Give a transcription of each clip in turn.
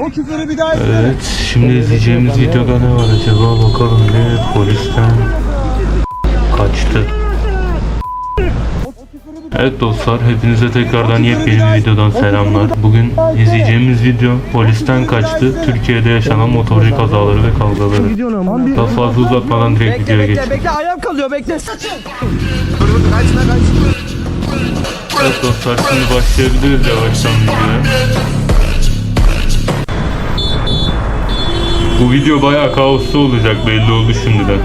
O küfürü bir daha etme. Evet, şimdi izleyeceğimiz videoda ne var acaba bakalım bir polisten kaçtı. Evet dostlar, hepinize tekrardan yepyeni bir videodan selamlar. Bugün izleyeceğimiz video polisten kaçtı. Türkiye'de yaşanan motorcu kazaları ve kavgaları. Daha fazla uzatmadan direkt Bekle videoya bekle geçelim. bekle ayağım kalıyor bekle. Evet dostlar, şimdi başlayabiliriz yavaştan videoya. Bu video bayağı kaoslu olacak belli oldu şimdiden.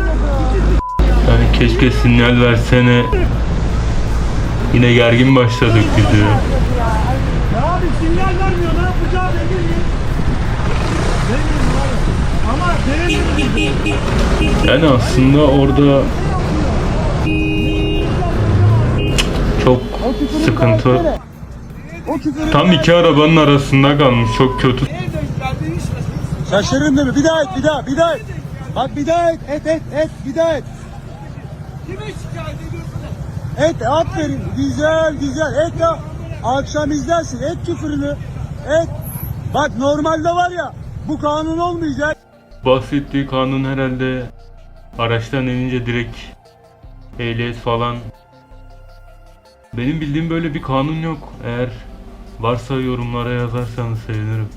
Yani keşke sinyal versene. Yine gergin başladık videoya. Abi sinyal vermiyor ne? Ama benim Yani aslında orada çok sıkıntı. Tam iki arabanın arasında kalmış. Çok kötü. Şaşırın değil mi? Bir daha et, bir daha, bir daha et. Bak bir daha et, et, et, et, bir daha et. Kime şikayet ediyorsun? Et, aferin. Güzel, güzel. Et ya. Akşam izlersin. Et küfürünü. Et. Bak normalde var ya, bu kanun olmayacak. Bahsettiği kanun herhalde araçtan inince direkt ehliyet falan. Benim bildiğim böyle bir kanun yok. Eğer varsa yorumlara yazarsanız sevinirim.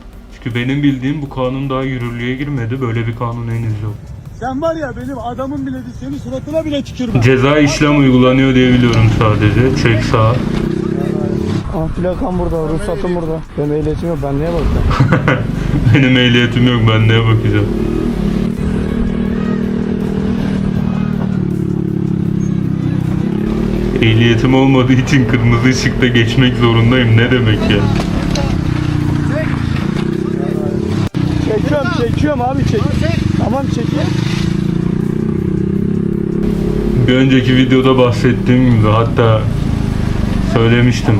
Çünkü benim bildiğim bu kanun daha yürürlüğe girmedi. Böyle bir kanun henüz yok. Sen var ya benim adamın bile değil, senin suratına bile tükürmem. Ceza işlem uygulanıyor diye biliyorum sadece. Çek sağa. Ah plakam burada, ruhsatım burada. Benim ehliyetim yok, ben neye bakacağım? Benim ehliyetim yok ben neye bakacağım. Ehliyetim olmadığı için kırmızı ışıkta geçmek zorundayım. Ne demek ya? Çekiyorum, çekiyorum abi çek. Tamam çekeyim. Bir önceki videoda bahsettiğim gibi hatta söylemiştim.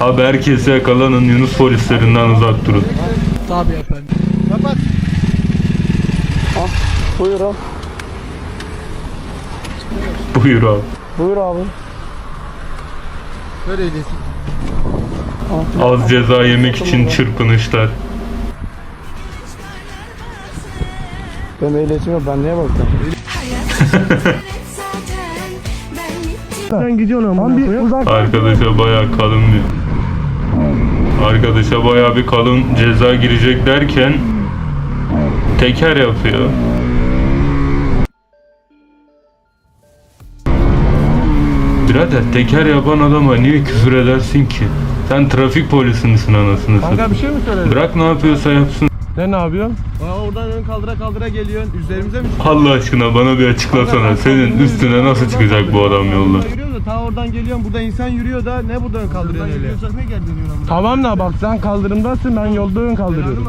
Abi herkese yakalanın Yunus polislerinden uzak durun. Buyur abi. Buyur abi. Buyur abi. Az ceza yemek için çırpınışlar. Benim ehliyetim yok, ben neye bakacağım? Sen gidiyorsun ama. bir uzak. Arkadaşa bayağı kalın bir Arkadaşa bayağı bir kalın ceza girecek derken teker yapıyor. Birader teker yapan adama niye küfür edersin ki? Sen trafik polisi misin anasını Kanka satayım? bir şey mi söyledin? Bırak ne yapıyorsa yapsın. Ne ne yapıyorsun? Aa, oradan ön kaldıra kaldıra geliyorsun. Üzerimize mi Allah aşkına bana bir açıklasana. Senin üstüne nasıl çıkacak bu adam yolda? Yürüyoruz da ta oradan geliyorsun. Burada insan yürüyor da ne buradan kaldırıyorsun öyle? ne geri dönüyorsun Tamam da bak sen kaldırımdasın ben yolda ön kaldırıyorum.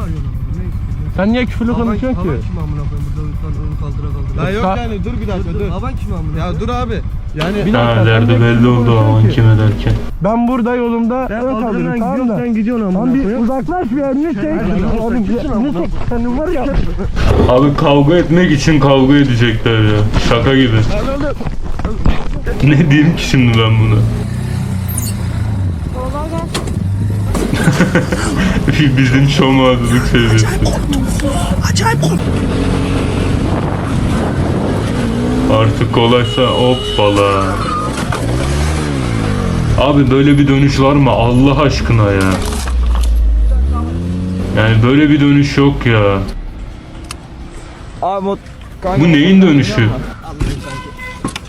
Sen niye küfürlü konuşuyorsun ki? kim amına koyayım ön kaldıra kaldıra. La yok yani dur bir dakika dur. Havan kim amına? Ya dur abi. Yani Ha derdi belli oldu aman kim ederken. Ben burada yolumda ön kaldırıyorum tamam da. Sen gidiyorsun ama. Lan bir uzaklaş bir elini çek. Oğlum elini çek. Senin var ya. Abi kavga etmek için kavga edecekler ya. Şaka gibi. ne diyeyim ki şimdi ben bunu? Bizim şomazlık seviyesi. Artık kolaysa hoppala. Abi böyle bir dönüş var mı Allah aşkına ya? Yani böyle bir dönüş yok ya. Abi mot Bu neyin dönüşü?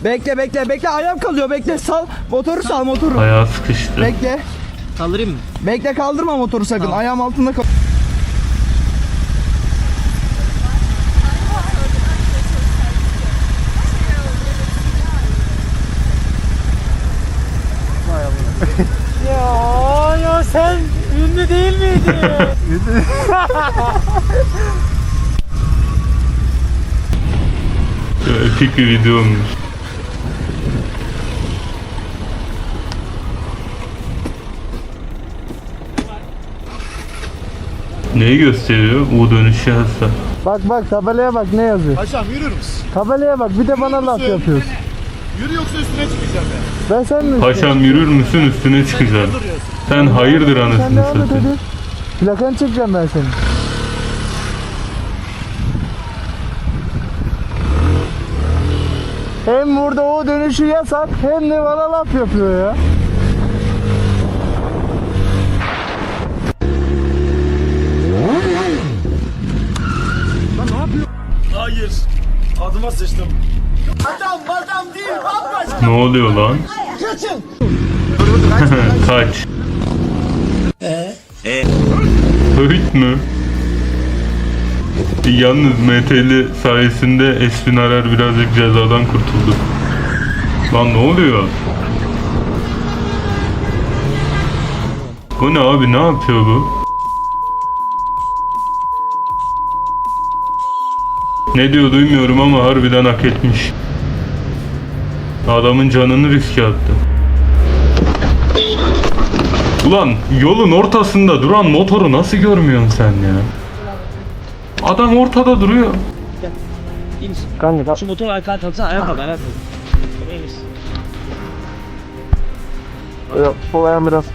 bekle bekle bekle ayağım kalıyor bekle sal motoru sal motoru. Ayağı sıkıştı. Bekle. Kaldırayım mı? Bekle kaldırma motoru sakın. Ayağım altında kal. Ya ya sen ünlü değil miydin? Epik bir video olmuş. Neyi gösteriyor? U dönüşü yazsa. Bak bak tabelaya bak ne yazıyor. Paşam yürür müsün? Tabelaya bak bir de bana laf yapıyorsun. Yürü yoksa üstüne çıkacağım ben. Ben seninle Paşam yürür müsün üstüne çıkacağım. Duruyorsun. Sen hayırdır Sen devam et satayım. Plakanı çekeceğim ben seni. Hem burada o dönüşü yasak hem de bana laf yapıyor ya. Hayır. Adıma sıçtım. Adam adam değil bambaşka. Ne oluyor lan? Kaç. Öğüt mü? Yalnız MTL sayesinde Esvin Arar birazcık cezadan kurtuldu. Lan ne oluyor? Bu ne abi ne yapıyor bu? Ne diyor duymuyorum ama harbiden hak etmiş. Adamın canını riske attı. Ulan yolun ortasında duran motoru nasıl görmüyorsun sen ya? Adam ortada duruyor. Şu motor ayağa kalksana ayağa kalk ayağa kalk. İyi misin? Sol ayağım biraz.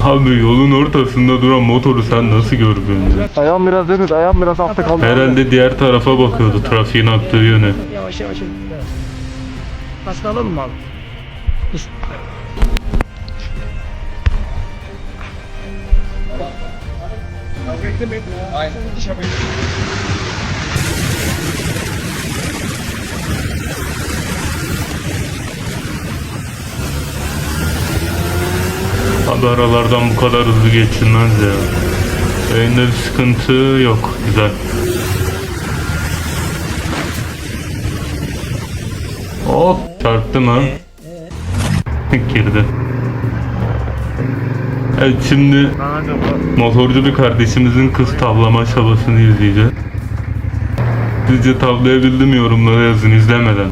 Abi yolun ortasında duran motoru sen nasıl görmüyorsun ya? Ayağım biraz dedi. Ayağım biraz altta kaldı. Herhalde diğer tarafa bakıyordu trafiğin aktığı yöne. Yavaş yavaş. Kaskı alalım mı abi? Dur. Abi aralardan bu kadar hızlı geçilmez ya. Önünde bir sıkıntı yok. Güzel. Hop çarptı mı? Girdi. Evet şimdi motorcu bir kardeşimizin kız tavlama çabasını izleyeceğiz. Sizce tavlayabildi mi yorumlara yazın izlemeden.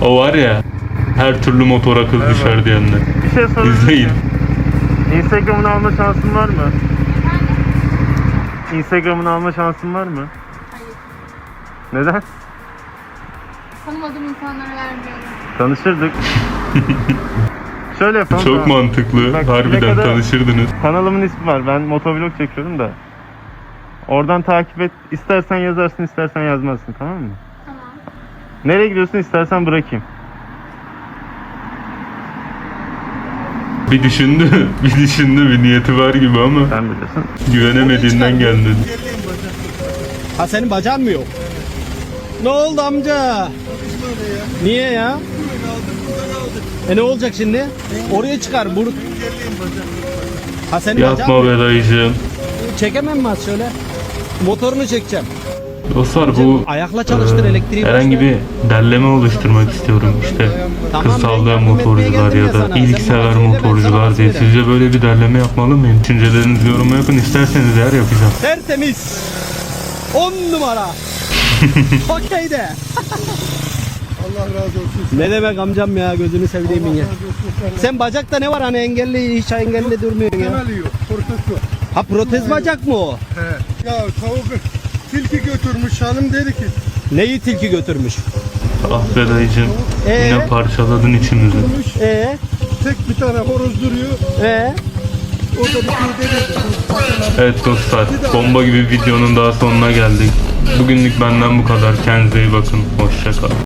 O var ya her türlü motora kız düşer diyenler. Bir şey sorabilir İzleyin. Instagram'ını alma şansın var mı? Instagram'ını alma şansın var mı? Neden? Tanımadığım insanlara vermiyorum. Tanışırdık. Şöyle yapalım. Çok da, mantıklı. Bak, Harbiden plakada- tanışırdınız. Kanalımın ismi var. Ben motovlog çekiyorum da. Oradan takip et. İstersen yazarsın, istersen yazmazsın. Tamam mı? Tamam. Nereye gidiyorsun istersen bırakayım. Bir düşündü, bir düşündü, bir niyeti var gibi ama Sen bilirsin. güvenemediğinden geldi. Ha senin bacağın mı yok? Ne oldu amca? Niye ya? E ne olacak şimdi? Oraya çıkar. Bur ha mı Yapma be dayıcığım. Çekemem mi az şöyle? Motorunu çekeceğim. Dostlar bu Ayakla çalıştır e, elektriği. herhangi bir derleme oluşturmak istiyorum işte. Tamam, etmeye motorcular ya da sana. ilk Sen sever bana söyle, ben motorcular diye sizce böyle bir derleme yapmalı mıyım? Düşüncelerinizi yoruma yapın isterseniz eğer yapacağım. Tertemiz. 10 numara. Okey de. Allah razı olsun. Ne demek amcam ya gözünü sevdiğimin ya. Sen bacakta ne var hani engelli hiç engelli durmuyorsun ya. alıyor. Protez var. Ha protez bacak mı o? Ya tavuk tilki götürmüş hanım dedi ki Neyi tilki götürmüş? Ah be dayıcığım. Ee? Yine parçaladın içimizi. E tek bir tane horoz duruyor. e O da bir şey dedi. Evet dostlar bomba gibi videonun daha sonuna geldik. Bugünlük benden bu kadar. Kendinize iyi bakın. Hoşçakalın.